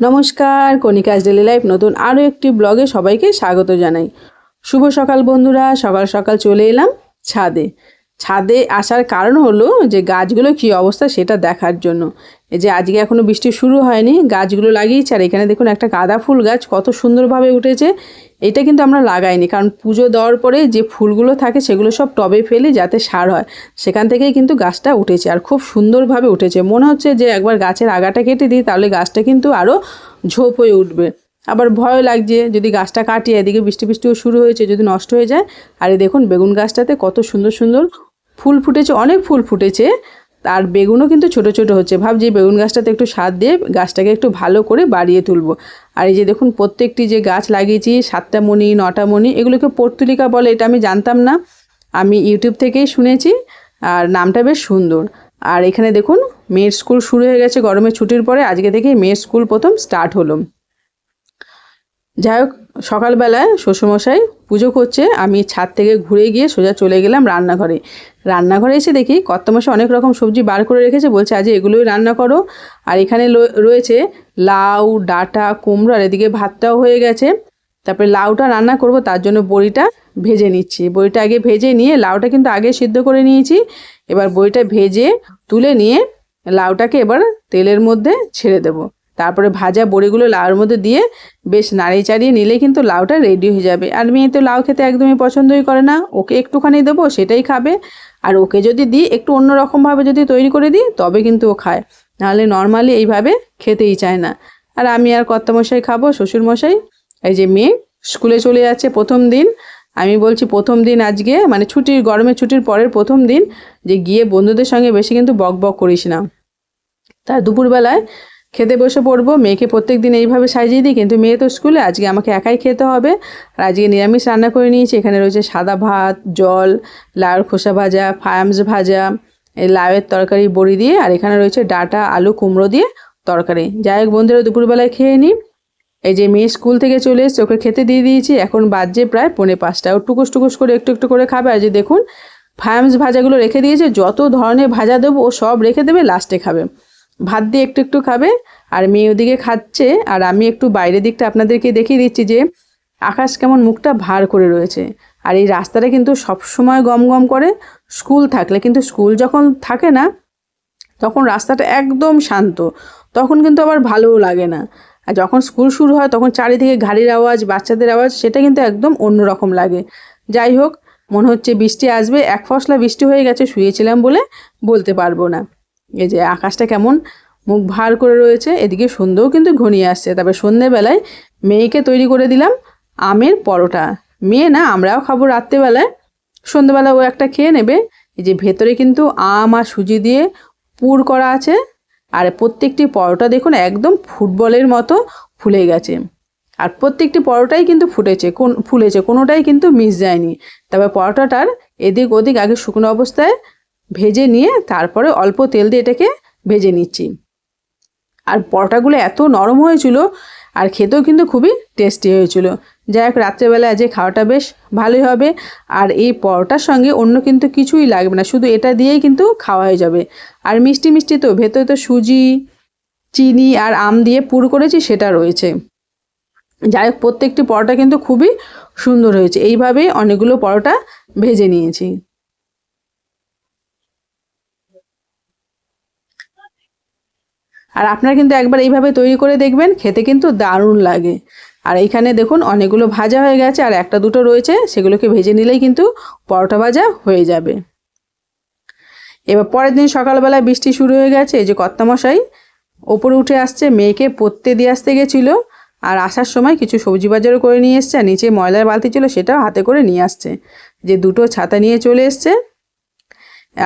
নমস্কার, কণিকাজ daily life নতুন আরও একটি ব্লগে সবাইকে স্বাগত জানাই। শুভ সকাল বন্ধুরা সকাল সকাল চলে এলাম ছাদে। ছাদে আসার কারণ হলো যে গাছগুলো কী অবস্থা সেটা দেখার জন্য। এই যে আজকে এখনও বৃষ্টি শুরু হয়নি, গাছগুলো লাগিয়েছে আর এখানে দেখুন একটা গাঁদা ফুল গাছ কত সুন্দরভাবে উঠেছে। এটা কিন্তু আমরা লাগাইনি, কারণ পুজো দেওয়ার পরে যে ফুলগুলো থাকে সেগুলো সব টবে ফেলি যাতে সার হয়, সেখান থেকেই কিন্তু গাছটা উঠেছে আর খুব সুন্দরভাবে উঠেছে। মনে হচ্ছে যে একবার গাছের আগাটা কেটে দিই তাহলে গাছটা কিন্তু আরও ঝোপ হয়ে উঠবে। আবার ভয় লাগছে যদি গাছটা কাটিয়ে এদিকে বৃষ্টি বৃষ্টিও শুরু হয়েছে যদি নষ্ট হয়ে যায়। আর দেখুন বেগুন গাছটাতে কত সুন্দর সুন্দর ফুল ফুটেছে, অনেক ফুল ফুটেছে। আর বেগুনও কিন্তু ছোট ছোট হচ্ছে। ভাবছি বেগুন গাছটাতে একটু সার দিয়ে গাছটাকে একটু ভালো করে বাড়িয়ে তুলবো। আর এই যে দেখুন, প্রত্যেকটি যে গাছ লাগিয়েছি, সাতটা মণি, নটা মণি, এগুলোকে পর্তুলিকা বলে, এটা আমি জানতাম না। আমি ইউটিউব থেকেই শুনেছি, আর নামটা বেশ সুন্দর। আর এখানে দেখুন, মেয়ের স্কুল শুরু হয়ে গেছে, গরমের ছুটির পরে, আজকে থেকেই মেয়ের স্কুল প্রথম স্টার্ট হলো। যাই হোক সকালবেলায় শ্বশুরমশাই পুজো করছে, আমি ছাদ থেকে ঘুরে গিয়ে সোজা চলে গেলাম রান্নাঘরে। রান্নাঘরে এসে দেখি কর্তমশাই অনেক রকম সবজি বার করে রেখেছে, বলছে আজ এগুলোই রান্না করো। আর এখানে রয়েছে লাউ, ডাটা, কুমড়ো, আর এদিকে ভাতটাও হয়ে গেছে। তারপরে লাউটা রান্না করব, তার জন্য বড়িটা ভেজে নিচ্ছি। বড়িটা আগে ভেজে নিয়ে লাউটা কিন্তু আগে সিদ্ধ করে নিয়েছি। এবার বড়িটা ভেজে তুলে নিয়ে লাউটাকে এবার তেলের মধ্যে ছেড়ে দেবো। তারপরে ভাজা বড়িগুলো লাউর মধ্যে দিয়ে বেশ নাড়িয়ে চাড়িয়ে নিলে কিন্তু লাউটা রেডি হয়ে যাবে। আর মেয়ে তো লাউ খেতে একদমই পছন্দই করে না। ওকে একটুখানি দেবো, সেটাই খাবে। আর ওকে যদি দিই, একটু অন্যরকমভাবে যদি তৈরি করে দিই, তবে কিন্তু ও খায়। নাহলে নর্মালি এইভাবে খেতেই চায় না। আর আমি আর কর্তামশাই খাব, শ্বশুরমশাই। এই যে মেয়ে স্কুলে চলে যাচ্ছে প্রথম দিন। আমি বলছি প্রথম দিন আজকে মানে ছুটির, গরমের ছুটির পরের প্রথম দিন যে গিয়ে বন্ধুদের সঙ্গে বেশি কিন্তু বক বক করিস না। তার দুপুরবেলায় খেতে বসে পড়ব, মেয়েকে প্রত্যেক দিন এইভাবে সাজিয়ে দিই, কিন্তু মেয়ে তো স্কুলে, আজকে আমাকে একাই খেতে হবে। আর আজকে নিরামিষ রান্না করে নিয়েছি, এখানে রয়েছে সাদা ভাত, জল, লাউর খোসা ভাজা ফায়ামস ভাজা, এই লাউয়ের তরকারি, বড়ি দিয়ে, আর এখানে রয়েছে ডাটা, আলু, কুমড়ো দিয়ে তরকারি। যাই হোক বন্ধুরা, দুপুরবেলায় খেয়ে নিই। এই যে মেয়ে স্কুল থেকে চলে এসছে, ওকে খেতে দিয়ে দিয়েছি, এখন বাজছে প্রায় পৌনে পাঁচটা। ও টুকুস টুকুস করে একটু একটু করে খাবে, আর যে দেখুন ফায়ামস ভাজাগুলো রেখে দিয়েছে, যত ধরনের ভাজা দেবো, ও সব রেখে দেবে, লাস্টে খাবে। ভাত দিয়ে একটু একটু খাবে, আর মেয়ে ওদিকে খাচ্ছে, আর আমি একটু বাইরের দিকটা আপনাদেরকে দেখিয়ে দিচ্ছি যে আকাশ কেমন মুখটা ভার করে রয়েছে। আর এই রাস্তাটা কিন্তু সবসময় গম গম করে, স্কুল থাকলে। কিন্তু স্কুল যখন থাকে না, তখন রাস্তাটা একদম শান্ত, তখন কিন্তু আবার ভালোও লাগে না। আর যখন স্কুল শুরু হয়, তখন চারিদিকে গাড়ির আওয়াজ, বাচ্চাদের আওয়াজ, সেটা কিন্তু একদম অন্যরকম লাগে। যাই হোক, মনে হচ্ছে বৃষ্টি আসবে, এক ফসলা বৃষ্টি হয়ে গেছে, শুয়েছিলাম বলে বলতে পারব না। এই যে আকাশটা কেমন মুখ ভার করে রয়েছে, এদিকে সন্ধ্যেও কিন্তু ঘনিয়ে আসছে। তারপরে সন্ধ্যেবেলায় মেয়েকে তৈরি করে দিলাম আমের পরোটা। মেয়ে না, আমরাও খাব রাত্রেবেলায়। সন্ধ্যেবেলা ও একটা খেয়ে নেবে। এই যে ভেতরে কিন্তু আম আর সুজি দিয়ে পুর করা আছে। আর প্রত্যেকটি পরোটা দেখুন, একদম ফুটবলের মতো ফুলে গেছে। আর প্রত্যেকটি পরোটাই কিন্তু ফুটেছে, কোন, ফুলেছে, কোনোটাই কিন্তু মিস যায়নি। তবে পরোটাটার এদিক ওদিক আগে শুকনো অবস্থায় ভেজে নিয়ে তারপরে অল্প তেল দিয়ে এটাকে ভেজে নিচ্ছি। আর পরোটাগুলো এত নরম হয়েছিল আর খেতেও কিন্তু খুবই টেস্টি হয়েছিল। যাই হোক রাত্রেবেলা যে খাওয়াটা বেশ ভালোই হবে আর এই পরোটার সঙ্গে অন্য কিন্তু কিছুই লাগবে না, শুধু এটা দিয়েই কিন্তু খাওয়া হয়ে যাবে। আর মিষ্টি মিষ্টি তো, ভেতরে তো সুজি, চিনি আর আম দিয়ে পুর করেছি, সেটা রয়েছে। যাই হোক, প্রত্যেকটি পরোটা কিন্তু খুবই সুন্দর হয়েছে। এইভাবেই অনেকগুলো পরোটা ভেজে নিয়েছি। আর আপনারা কিন্তু একবার এইভাবে তৈরি করে দেখবেন, খেতে কিন্তু দারুণ লাগে। আর এইখানে দেখুন অনেকগুলো ভাজা হয়ে গেছে আর একটা দুটো রয়েছে, সেগুলোকে ভেজে নিলেই কিন্তু পরোটা ভাজা হয়ে যাবে। এবার পরের দিন সকালবেলায় বৃষ্টি শুরু হয়ে গেছে, এই যে কর্তামশাই ওপরে উঠে আসছে, মেয়েকে পড়তে দিয়ে আসতে গেছিল আর আসার সময় কিছু সবজি বাজারও করে নিয়ে এসছে আর নিচে ময়লার বালতি ছিল সেটাও হাতে করে নিয়ে আসছে, যে দুটো ছাতা নিয়ে চলে এসছে।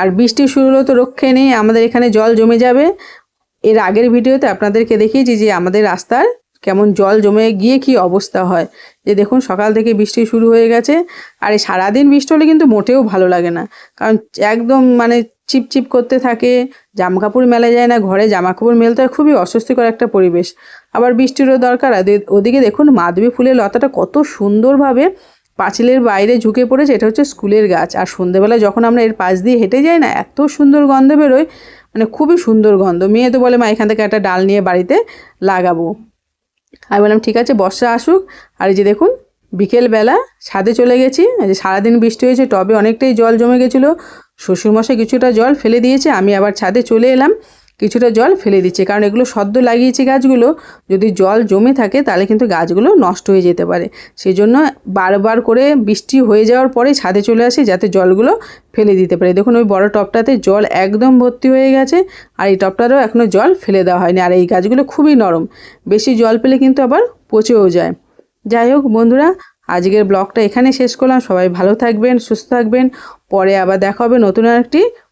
আর বৃষ্টি শুরু হলো তো রক্ষে নেই, আমাদের এখানে জল জমে যাবে এর আগের ভিডিওতে আপনাদেরকে দেখিয়েছি যে আমাদের রাস্তার কেমন জল জমে গিয়ে কি অবস্থা হয়। যে দেখুন, সকাল থেকে বৃষ্টি শুরু হয়ে গেছে। আর এই সারাদিন বৃষ্টি হলে কিন্তু মোটেও ভালো লাগে না। কারণ একদম মানে চিপচিপ করতে থাকে জামা কাপড় মেলা যায় না, ঘরে জামা কাপড় মেলতে হয়, খুবই অস্বস্তিকর একটা পরিবেশ। আবার বৃষ্টিরও দরকার। ওদিকে দেখুন, মাধবী ফুলের লতাটা কত সুন্দরভাবে পাঁচিলের বাইরে ঝুঁকে পড়েছে। এটা হচ্ছে স্কুলের গাছ। আর সন্ধেবেলায় যখন আমরা এর পাশ দিয়ে হেঁটে যাই না, এত সুন্দর গন্ধ বেরোয়। মানে খুবই সুন্দর গন্ধ। মেয়ে তো বলে, মা, এখান থেকে একটা ডাল নিয়ে বাড়িতে লাগাবো। আমি বললাম, ঠিক আছে, বর্ষা আসুক। আর এই যে দেখুন, বিকেলবেলা ছাদে চলে গেছি। যে সারাদিন বৃষ্টি হয়েছে, টবে অনেকটাই জল জমে গেছিল। শ্বশুরমশাই কিছুটা জল ফেলে দিয়েছে। আমি আবার ছাদে চলে এলাম। কিছুটা জল ফেলে দিচ্ছে। কারণ এগুলো সদ্য লাগিয়েছে গাছগুলো, যদি জল জমে থাকে তাহলে কিন্তু গাছগুলো নষ্ট হয়ে যেতে পারে। সেই জন্য বারবার করে বৃষ্টি হয়ে যাওয়ার পরে ছাদে চলে আসি যাতে জলগুলো ফেলে দিতে পারি। দেখুন ওই বড় টপটাতে জল একদম ভর্তি হয়ে গেছে আর এই টবটারও এখনও জল ফেলে দেওয়া হয়নি। আর এই গাছগুলো খুবই নরম, বেশি জল পেলে কিন্তু আবার পচেও যায়। যাই হোক বন্ধুরা, আজকের ব্লগটা এখানে শেষ করলাম। সবাই ভালো থাকবেন, সুস্থ থাকবেন। পরে আবার দেখা হবে নতুন আরেকটি